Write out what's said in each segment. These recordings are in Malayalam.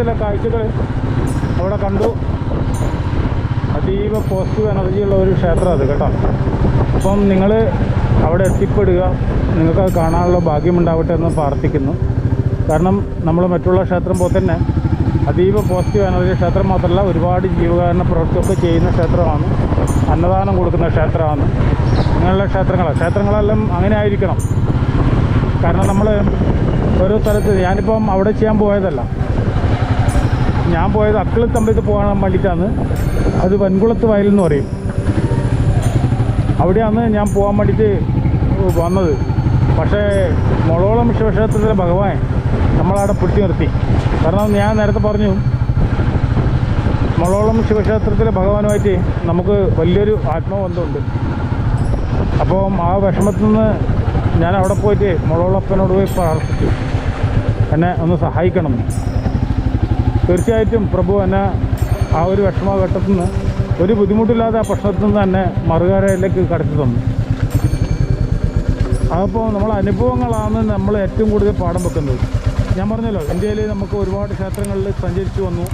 ശിവക്ഷേത്രത്തിലെ കാഴ്ചകൾ അവിടെ കണ്ടു. അതീവ പോസിറ്റീവ് എനർജിയുള്ള ഒരു ക്ഷേത്രം അത് കേട്ടോ. അപ്പം നിങ്ങൾ അവിടെ എത്തിപ്പെടുക. നിങ്ങൾക്ക് അത് കാണാനുള്ള ഭാഗ്യമുണ്ടാവട്ടെ എന്ന് പ്രാർത്ഥിക്കുന്നു. കാരണം നമ്മൾ മറ്റുള്ള ക്ഷേത്രം പോലെ തന്നെ അതീവ പോസിറ്റീവ് എനർജി ക്ഷേത്രം മാത്രമല്ല ഒരുപാട് ജീവകാരണ പ്രവൃത്തിയൊക്കെ ചെയ്യുന്ന ക്ഷേത്രമാണ്. അന്നദാനം കൊടുക്കുന്ന ക്ഷേത്രമാണ്. അങ്ങനെയുള്ള ക്ഷേത്രങ്ങൾ ക്ഷേത്രങ്ങളെല്ലാം അങ്ങനെ ആയിരിക്കണം. കാരണം നമ്മൾ ഓരോ സ്ഥലത്ത് ഞാനിപ്പം അവിടെ ചെയ്യാൻ പോയതല്ല. ഞാൻ പോയത് അക്കിളിത്തമ്പലത്ത് പോകാൻ വേണ്ടിയിട്ടാണ്. അത് വൻകുളത്ത് വയൽ എന്ന് പറയും. അവിടെയാണ് ഞാൻ പോകാൻ വേണ്ടിയിട്ട് വന്നത്. പക്ഷേ മുളോളം ശിവക്ഷേത്രത്തിലെ ഭഗവാൻ നമ്മളവിടെ പിടിച്ചു നിർത്തി. കാരണം ഞാൻ നേരത്തെ പറഞ്ഞു മുളോളം ശിവക്ഷേത്രത്തിലെ ഭഗവാനുമായിട്ട് നമുക്ക് വലിയൊരു ആത്മബന്ധമുണ്ട് അപ്പോൾ ആ വിഷമത്തിൽ നിന്ന് ഞാൻ അവിടെ പോയിട്ട് മുളോളപ്പനോട് പോയി പ്രാർത്ഥിച്ചു. എന്നെ ഒന്ന് സഹായിക്കണം. തീർച്ചയായിട്ടും പ്രഭു എന്നെ ആ ഒരു വിഷമഘട്ടത്തിൽ നിന്ന് ഒരു ബുദ്ധിമുട്ടില്ലാതെ ആ പ്രശ്നത്തിൽ നിന്ന് തന്നെ മറുകരയിലേക്ക് കടത്തി തന്നു. അപ്പോൾ നമ്മളെ അനുഭവങ്ങളാണ് നമ്മൾ ഏറ്റവും കൂടുതൽ പാഠം വെക്കുന്നത്. ഞാൻ പറഞ്ഞല്ലോ ഇന്ത്യയിൽ നമുക്ക് ഒരുപാട് ക്ഷേത്രങ്ങളിൽ സഞ്ചരിച്ചു വന്നു.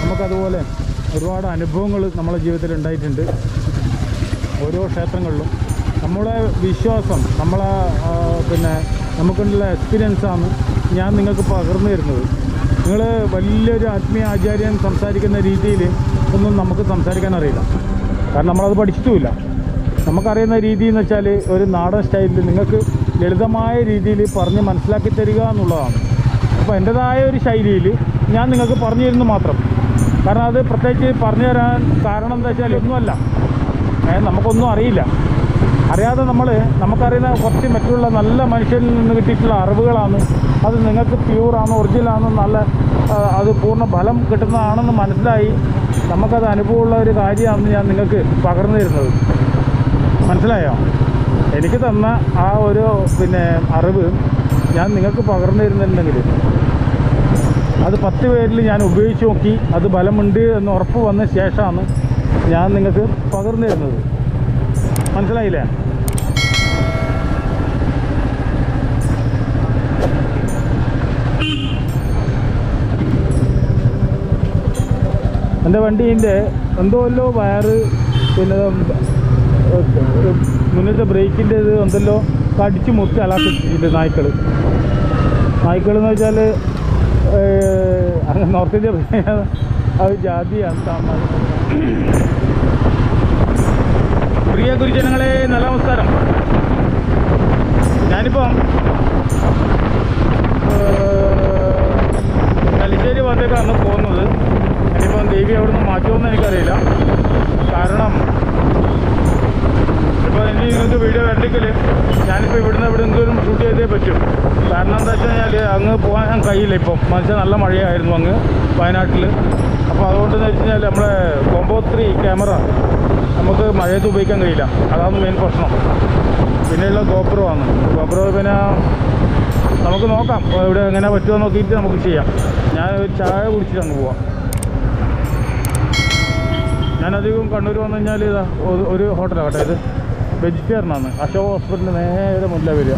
നമുക്കതുപോലെ ഒരുപാട് അനുഭവങ്ങൾ നമ്മളെ ജീവിതത്തിൽ ഉണ്ടായിട്ടുണ്ട്. ഓരോ ക്ഷേത്രങ്ങളിലും. നമ്മളെ വിശ്വാസം നമ്മളെ പിന്നെ നമുക്കുള്ള എക്സ്പീരിയൻസാണ് ഞാൻ നിങ്ങൾക്ക് പകർന്നു തരുന്നത്. നിങ്ങൾ വലിയൊരു ആത്മീയ ആചാര്യൻ സംസാരിക്കുന്ന രീതിയിൽ ഒന്നും നമുക്ക് സംസാരിക്കാൻ അറിയില്ല. കാരണം നമ്മളത് പഠിച്ചിട്ടുമില്ല. നമുക്കറിയുന്ന രീതി എന്ന് വെച്ചാൽ ഒരു നാടൻ സ്റ്റൈലിൽ നിങ്ങൾക്ക് ലളിതമായ രീതിയിൽ പറഞ്ഞ് മനസ്സിലാക്കി തരിക എന്നുള്ളതാണ്. അപ്പോൾ എന്റെതായ ഒരു ശൈലിയിൽ ഞാൻ നിങ്ങൾക്ക് പറഞ്ഞു തരുന്നു മാത്രം. കാരണം അത് പ്രത്യേകിച്ച് പറഞ്ഞു തരാൻ കാരണം എന്താ വെച്ചാൽ ഒന്നുമല്ല. നമുക്കൊന്നും അറിയില്ല. അറിയാതെ നമ്മൾ നമുക്കറിയുന്ന കുറച്ച് മറ്റുള്ള നല്ല മനുഷ്യരിൽ നിന്ന് കിട്ടിയിട്ടുള്ള അറിവുകളാണ് അത് നിങ്ങൾക്ക് പ്യൂറാണ് ഒറിജിനലാണ് നല്ല അത് പൂർണ ഫലം കിട്ടുന്നതാണെന്ന് മനസ്സിലായി. നമുക്കത് അനുഭവമുള്ള ഒരു കാര്യമാണെന്ന് ഞാൻ നിങ്ങൾക്ക് പകർന്നു തരുന്നത്. മനസ്സിലായോ? എനിക്ക് തന്ന ആ ഒരു പിന്നെ അറിവ് ഞാൻ നിങ്ങൾക്ക് പകർന്നു തരുന്നുണ്ടെങ്കിൽ അത് പത്ത് പേരിൽ ഞാൻ ഉപയോഗിച്ച് നോക്കി അത് ബലമുണ്ട് എന്ന് ഉറപ്പ് വന്ന ശേഷമാണ് ഞാൻ നിങ്ങൾക്ക് പകർന്നു തരുന്നത്. മനസ്സിലായില്ലേ? എന്റെ വണ്ടീന്റെ എന്തോ വല്ലോ വയറ് പിന്നെ മുന്നിലത്തെ ബ്രേക്കിന്റെ ഇത് എന്തല്ലോ കടിച്ച് മുത്തി അലാക്കിച്ചിട്ടുണ്ട് നായ്ക്കൾ നായ്ക്കൾ എന്ന് വെച്ചാൽ അങ്ങനെ നോർത്ത് ഇന്ത്യ അത് ജാതിയാണ് പ്രിയ ഗുരുജനങ്ങളെ നല്ല നമസ്കാരം. ഞാനിപ്പം മാറ്റുമെന്ന് എനിക്കറിയില്ല. കാരണം ഇപ്പോൾ ഇനി നിങ്ങൾക്ക് വീഡിയോ വരണ്ടെങ്കിൽ ഞാനിപ്പോൾ ഇവിടുന്ന് ഇവിടെ എന്തെങ്കിലും ഷൂട്ട് ചെയ്തേ പറ്റും. കാരണം എന്താ വെച്ച് കഴിഞ്ഞാൽ അങ്ങ് പോകാൻ കഴിയില്ല ഇപ്പം. മനുഷ്യൻ നല്ല മഴയായിരുന്നു അങ്ങ് വയനാട്ടിൽ അപ്പോൾ അതുകൊണ്ടെന്ന് വെച്ച് കഴിഞ്ഞാൽ നമ്മുടെ കോമ്പോ ത്രീ ക്യാമറ നമുക്ക് മഴയത്ത് ഉപയോഗിക്കാൻ കഴിയില്ല. അതാണ് മെയിൻ പ്രശ്നം. പിന്നെയുള്ള ഗോപ്രോ ആണ്. ഗോപ്രോ പിന്നെ നമുക്ക് നോക്കാം. ഇവിടെ എങ്ങനെ പറ്റുമോ നോക്കിയിട്ട് നമുക്ക് ചെയ്യാം. ഞാൻ ചായ കുടിച്ചിട്ട് അങ്ങ് പോവാം. ഞാനധികം കണ്ണൂർ വന്നു കഴിഞ്ഞാൽ ഇതാ ഒരു- ഹോട്ടലാണ് കേട്ടോ ഇത് വെജിറ്റേറിയനാണ് അശോക് ഹോസ്പിറ്റലിന് നേരെ മുല്ല വരിക.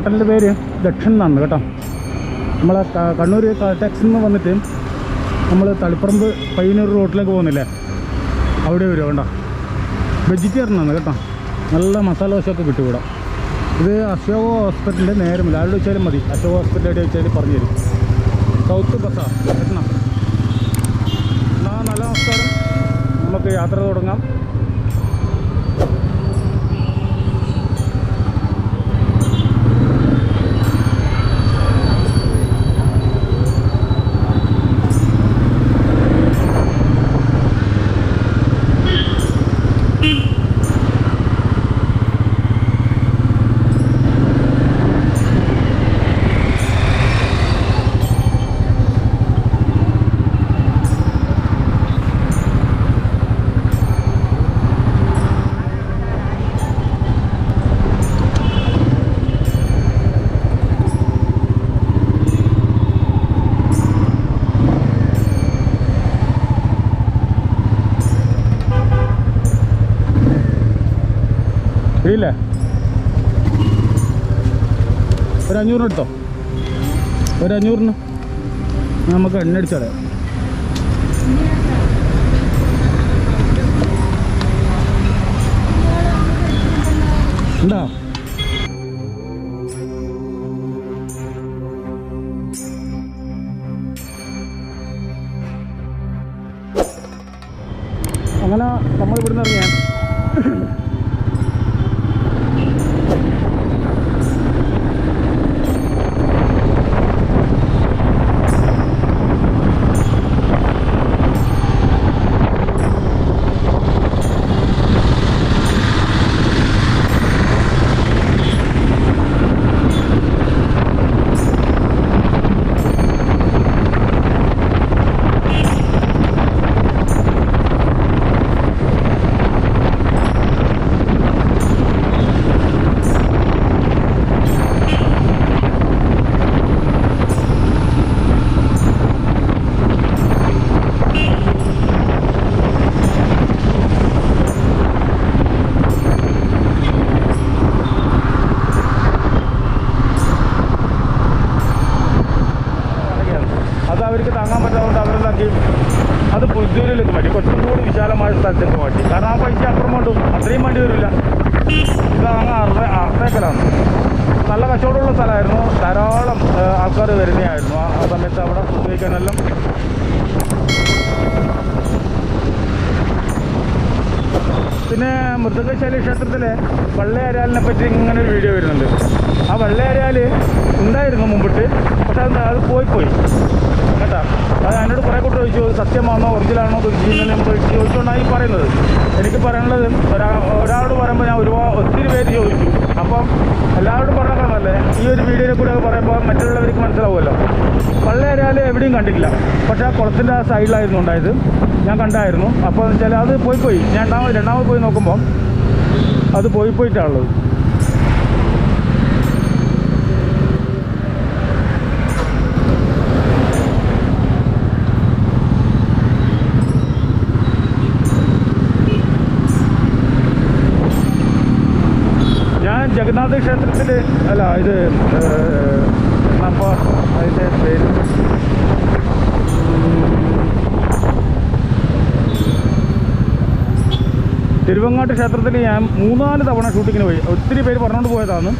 ഹോട്ടലിന്റെ പേര് ദക്ഷൻ എന്നാണ് കേട്ടോ നമ്മൾ കണ്ണൂർ ടാക്സിൽ നിന്ന് വന്നിട്ട് നമ്മൾ തളിപ്പറമ്പ് പയ്യന്നൂർ റോട്ടിലേക്ക് പോകുന്നില്ലേ? അവിടെ വരും കേട്ടോ വെജിറ്റേറിയൻ ആണ് കേട്ടോ. നല്ല മസാല ദോശയൊക്കെ കിട്ടും ഇവിടെ. ഇത് അശോക ഹോസ്പിറ്റലിന്റെ നേരമില്ല. ആരോട് വെച്ചാലും മതി. അശോക ഹോസ്പിറ്റൽ എവിടെ വെച്ചാലും പറഞ്ഞു തരും. സൗത്ത് ബസ്സാ എത്തണം എന്നാൽ നല്ല നമസ്കാരം. നമുക്ക് യാത്ര തുടങ്ങാം. ഇല്ലേ? ഒരു അഞ്ഞൂറിന് എടുത്തോ? ഒരു അഞ്ഞൂറിന് നമുക്ക് എണ്ണ അടിച്ചോളാം ഉണ്ടോ? അങ്ങനെ നമ്മൾ ഇവിടുന്ന് ഇറങ്ങിയാൽ അത് അവർക്ക് താങ്ങാൻ പറ്റാത്തതുകൊണ്ട് അവരെന്താക്കി അത് പുത്തൂരിലേക്ക് മാറ്റി കുറച്ചും കൂടി വിശാലമായ സ്ഥലത്തേക്ക് മാറ്റി കാരണം ആ പൈസ അപ്പുറം കൊണ്ടും അത്രയും വേണ്ടി വരില്ല ഇത് അങ്ങ് അർദ്ധ അർദ്ധേക്കലാണ് നല്ല കച്ചവടമുള്ള സ്ഥലമായിരുന്നു ധാരാളം ആൾക്കാർ വരുന്നതായിരുന്നു ആ ആ സമയത്ത് അവിടെ പിന്നെ മൃദുകശാലി ക്ഷേത്രത്തിലെ വള്ളയരാലിനെ പറ്റി ഇങ്ങനെ ഒരു വീഡിയോ വരുന്നുണ്ട്. ആ വള്ളയരാൽ ഉണ്ടായിരുന്നു മുമ്പിട്ട് പക്ഷെ അത് അത് പോയി പോയി. കേട്ടാ. അത് എന്നോട് കുറേ കൂട്ടർ ചോദിച്ചു സത്യമാണോ? ഒറിജിനാണോ ചെയ്യുന്നതിനെ ചോദിച്ചുകൊണ്ടാണ് ഈ പറയുന്നത്. എനിക്ക് പറയാനുള്ളത് ഒരാ ഒരാളോട് പറയുമ്പോൾ ഞാൻ ഒരുപാട് ഒത്തിരി പേര് ചോദിച്ചു. അപ്പം എല്ലാവരോടും പറഞ്ഞേക്കണമല്ലേ ഈ ഒരു വീഡിയോയിൽ കൂടെ പറയുമ്പോൾ മറ്റുള്ളവർക്ക് മനസ്സിലാവുമല്ലോ. പള്ളേരാൽ എവിടെയും കണ്ടിട്ടില്ല. പക്ഷേ ആ കുളത്തിന്റെ ആ സൈഡിലായിരുന്നു ഉണ്ടായത്. ഞാൻ കണ്ടായിരുന്നു. അപ്പോൾ എന്ന് വെച്ചാൽ അത് പോയി പോയി. ഞാൻ രണ്ടാമത് രണ്ടാമത് പോയി നോക്കുമ്പോൾ അത് പോയി പോയിട്ടാണുള്ളത്. ഞാൻ ജഗന്നാഥ ക്ഷേത്രത്തിൽ അല്ല ഇത് അപ്പോൾ അതിന്റെ പേര്. തിരുവങ്ങാട്ട് ക്ഷേത്രത്തിൽ ഞാൻ മൂന്നാൽ തവണ ഷൂട്ടിങ്ങിന് പോയി. ഒത്തിരി പേര് പറഞ്ഞുകൊണ്ട് പോയതാണ്.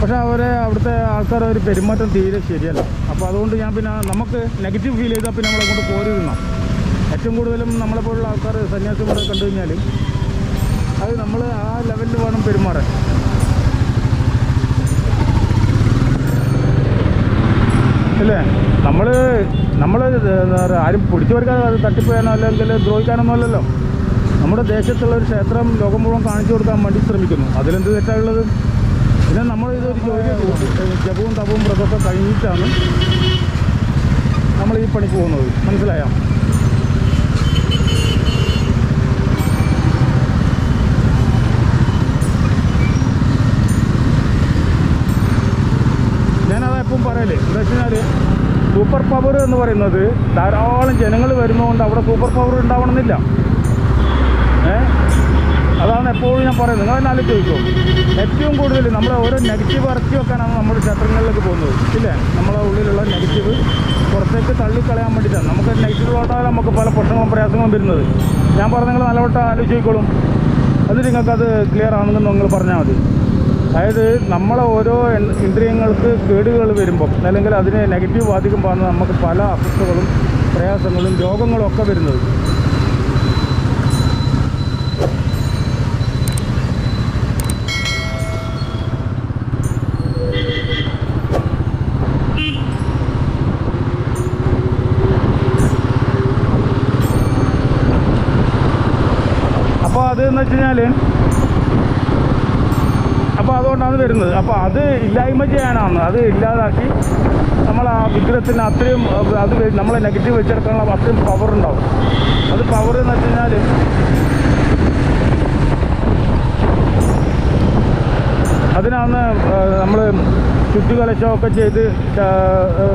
പക്ഷേ അവരെ അവിടുത്തെ ആൾക്കാർ ഒരു പെരുമാറ്റം തീരെ ശരിയല്ല. അപ്പോൾ അതുകൊണ്ട് ഞാൻ പിന്നെ നമുക്ക് നെഗറ്റീവ് ഫീൽ ചെയ്താൽ പിന്നെ നമ്മളെ കൊണ്ട് പോരുന്ന ഏറ്റവും കൂടുതലും നമ്മളെപ്പോലുള്ള ആൾക്കാർ സന്യാസിമാരെ കണ്ടു കഴിഞ്ഞാൽ അത് നമ്മൾ ആ ലെവലിൽ വേണം പെരുമാറാൻ. അല്ലേ? നമ്മൾ നമ്മൾ ആരും പിടിച്ചു പറിക്കാതെ തട്ടിപ്പോയാനോ അല്ലെങ്കിൽ ദ്രോഹിക്കാനൊന്നും അല്ലല്ലോ. നമ്മുടെ ദേശത്തുള്ള ഒരു ക്ഷേത്രം ലോകം മുഴുവൻ കാണിച്ചു കൊടുക്കാൻ വേണ്ടി ശ്രമിക്കുന്നു. അതിലെന്ത് തെറ്റാണുള്ളത് പിന്നെ നമ്മൾ ഇതൊരു ജോലി ജപവും തപവും വ്രതമൊക്കെ കഴിഞ്ഞിട്ടാണ് നമ്മൾ ഈ പണിക്ക് പോകുന്നത്. മനസ്സിലായോ? ഞാനത് എപ്പം പറയലേ. എന്താ വെച്ച് കഴിഞ്ഞാൽ സൂപ്പർ പവർ എന്ന് പറയുന്നത് ധാരാളം ജനങ്ങൾ വരുന്നതുകൊണ്ട് അവിടെ സൂപ്പർ പവർ ഉണ്ടാവണമെന്നില്ല. ഏ? അതാണ് എപ്പോഴും ഞാൻ പറയുന്നത്. നിങ്ങൾ ആലോചിച്ച് ചോദിക്കും ഏറ്റവും കൂടുതൽ നമ്മുടെ ഓരോ നെഗറ്റീവ് ഇറക്കി വെക്കാനാണ് നമ്മൾ ക്ഷേത്രങ്ങളിലേക്ക് പോകുന്നത്. ഇല്ലേ? നമ്മളെ ഉള്ളിലുള്ള നെഗറ്റീവ് പുറത്തേക്ക് തള്ളിക്കളയാൻ വേണ്ടിയിട്ടാണ്. നമുക്ക് നെഗറ്റീവ് ഓട്ടാൽ നമുക്ക് പല പ്രശ്നങ്ങളും പ്രയാസങ്ങളും വരുന്നത്. ഞാൻ പറഞ്ഞ നിങ്ങൾ നല്ലവട്ടം ആലോചിച്ചോളും. എന്നിട്ട് നിങ്ങൾക്കത് ക്ലിയർ ആണെന്ന് നിങ്ങൾ പറഞ്ഞാൽ മതി. അതായത് നമ്മളെ ഓരോ ഇന്ദ്രിയങ്ങൾക്ക് കേടുകൾ വരുമ്പം അല്ലെങ്കിൽ അതിനെ നെഗറ്റീവ് ബാധിക്കുമ്പോഴാണ് നമുക്ക് പല അസ്വസ്ഥകളും പ്രയാസങ്ങളും രോഗങ്ങളും ഒക്കെ വരുന്നത്. അപ്പോൾ അത് എന്ന് വെച്ച് കഴിഞ്ഞാൽ അതുകൊണ്ടാണ് വരുന്നത് അപ്പോൾ അത് ഇല്ലായ്മ ചെയ്യാനാണ്. അത് ഇല്ലാതാക്കി നമ്മൾ ആ വിഗ്രഹത്തിന് അത്രയും അത് നമ്മളെ നെഗറ്റീവ് വെച്ചെടുക്കാനുള്ള അത്രയും പവർ ഉണ്ടാവും. അത് പവർ എന്ന് വെച്ച് കഴിഞ്ഞാൽ അതിനാണ് നമ്മൾ ശുദ്ധികലശമൊക്കെ ചെയ്ത്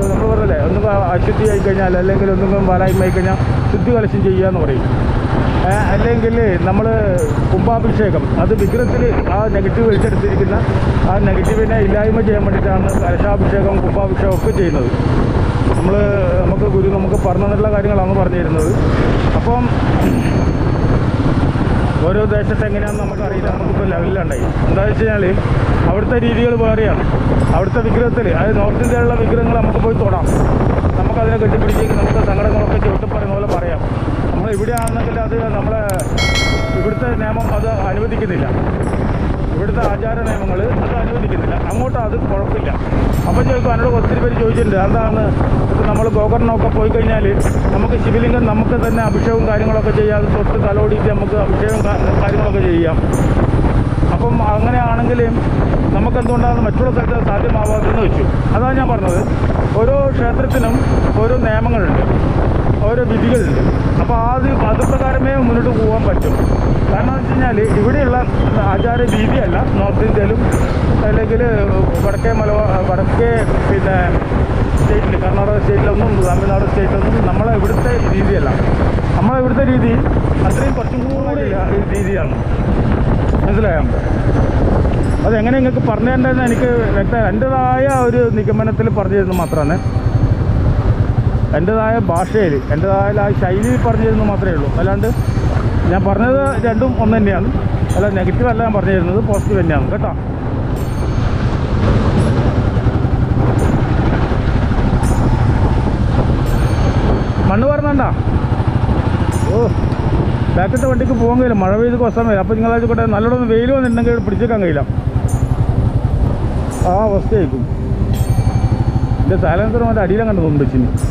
നമ്മൾ പറഞ്ഞല്ലേ ഒന്നും അശുദ്ധിയായി കഴിഞ്ഞാൽ അല്ലെങ്കിൽ ഒന്നും വലായ്മ ആയി കഴിഞ്ഞാൽ ശുദ്ധികലശം ചെയ്യുക എന്ന് പറയും. അല്ലെങ്കിൽ നമ്മൾ കുംഭാഭിഷേകം. അത് വിഗ്രഹത്തിൽ ആ നെഗറ്റീവ് വലിച്ചെടുത്തിരിക്കുന്ന ആ നെഗറ്റീവിനെ ഇല്ലായ്മ ചെയ്യാൻ വേണ്ടിയിട്ടാണ് കലശാഭിഷേകം കുംഭാഭിഷേകം ഒക്കെ ചെയ്യുന്നത്. നമ്മൾ നമുക്ക് ഗുരു നമുക്ക് പറഞ്ഞു തന്നിട്ടുള്ള കാര്യങ്ങളാണ് പറഞ്ഞിരുന്നത്. അപ്പം ഓരോ ദേശത്ത് എങ്ങനെയാണെന്ന് നമുക്കറിയില്ല നമുക്കിപ്പോൾ ലെവലിലുണ്ടായി എന്താണെന്ന് വെച്ച് കഴിഞ്ഞാൽ അവിടുത്തെ രീതികൾ വേറെയാണ്. അവിടുത്തെ വിഗ്രഹത്തിൽ അതായത് നോർത്ത് ഇന്ത്യയിലുള്ള വിഗ്രഹങ്ങൾ നമുക്ക് പോയി തൊടാം. നമുക്കതിനെ കെട്ടിപ്പിടിച്ച് നമുക്ക് സങ്കടങ്ങളൊക്കെ ചുവട്ടി പറയുന്ന പോലെ പറയാം. നമ്മൾ ഇവിടെ ആണെങ്കിൽ അത് നമ്മളെ ഇവിടുത്തെ നിയമം അത് അനുവദിക്കുന്നില്ല. ഇവിടുത്തെ ആചാര നിയമങ്ങൾ അത് അനുവദിക്കുന്നില്ല. അങ്ങോട്ട് അത് കുഴപ്പമില്ല. അപ്പം ചോദിക്കും എന്നോട് ഒത്തിരി പേര് ചോദിച്ചിട്ടുണ്ട് അതാണ് ഇപ്പം നമ്മൾ ഗോകർണമൊക്കെ പോയി കഴിഞ്ഞാൽ നമുക്ക് ശിവലിംഗം നമുക്ക് തന്നെ അഭിഷേകവും കാര്യങ്ങളൊക്കെ ചെയ്യാം. തൊട്ട് തലോടിയിട്ട് നമുക്ക് അഭിഷേകവും കാര്യങ്ങളൊക്കെ ചെയ്യാം. അപ്പം അങ്ങനെയാണെങ്കിൽ നമുക്ക് എന്തുകൊണ്ടാണ് മറ്റുള്ള സ്ഥലത്ത് സാധ്യമാവാത്തതെന്ന് വെച്ചു. അതാണ് ഞാൻ പറഞ്ഞത്. ഓരോ ക്ഷേത്രത്തിനും ഓരോ നിയമങ്ങളുണ്ട്. ഓരോ വിധികളുണ്ട് അപ്പോൾ അത് അത് പ്രകാരമേ മുന്നോട്ട് പോകാൻ പറ്റും. കാരണം എന്ന് വെച്ച് കഴിഞ്ഞാൽ ഇവിടെയുള്ള ആചാര രീതിയല്ല. നോർത്ത് ഇന്ത്യയിലും അല്ലെങ്കിൽ വടക്കേ മലബാർ വടക്കേ പിന്നെ സ്റ്റേറ്റിൽ കർണാടക സ്റ്റേറ്റിലൊന്നും തമിഴ്നാട് സ്റ്റേറ്റിലൊന്നും നമ്മളെ ഇവിടുത്തെ രീതിയല്ല. നമ്മളെ ഇവിടുത്തെ രീതി അത്രയും കുറച്ചും കൂടി രീതിയാണ്. മനസ്സിലായോ? അതെങ്ങനെ നിങ്ങൾക്ക് പറഞ്ഞു തരേണ്ടതെന്ന് എനിക്ക് വ്യക്തം എന്റെതായ ഒരു നിഗമനത്തിൽ പറഞ്ഞു തരുന്നത് മാത്രമാണ്. എന്റെതായ ഭാഷയിൽ എന്റെതായ ആ ശൈലിയിൽ പറഞ്ഞു തരുന്നത് മാത്രമേ ഉള്ളൂ. അല്ലാണ്ട് ഞാൻ പറഞ്ഞത് രണ്ടും ഒന്ന് തന്നെയാണ്. അല്ല നെഗറ്റീവ് അല്ല ഞാൻ പറഞ്ഞു തരുന്നത് പോസിറ്റീവ് തന്നെയാണ്. കേട്ടോ? മണ്ണ് പറഞ്ഞണ്ട ഓ ബാക്കത്തെ വണ്ടിക്ക് പോകാൻ കഴിയില്ല. മഴ പെയ്ത് കൊസം വരും. അപ്പോൾ കൂട്ടെ നല്ലോണം വെയിൽ വന്നിട്ടുണ്ടെങ്കിൽ പിടിച്ചേക്കാൻ കഴിയില്ല. ആ അവസ്ഥയായിരിക്കും. എന്റെ സാലൻസർ മറ്റേ അടിയിലും കണ്ടു തോന്നുന്നു വെച്ചിന്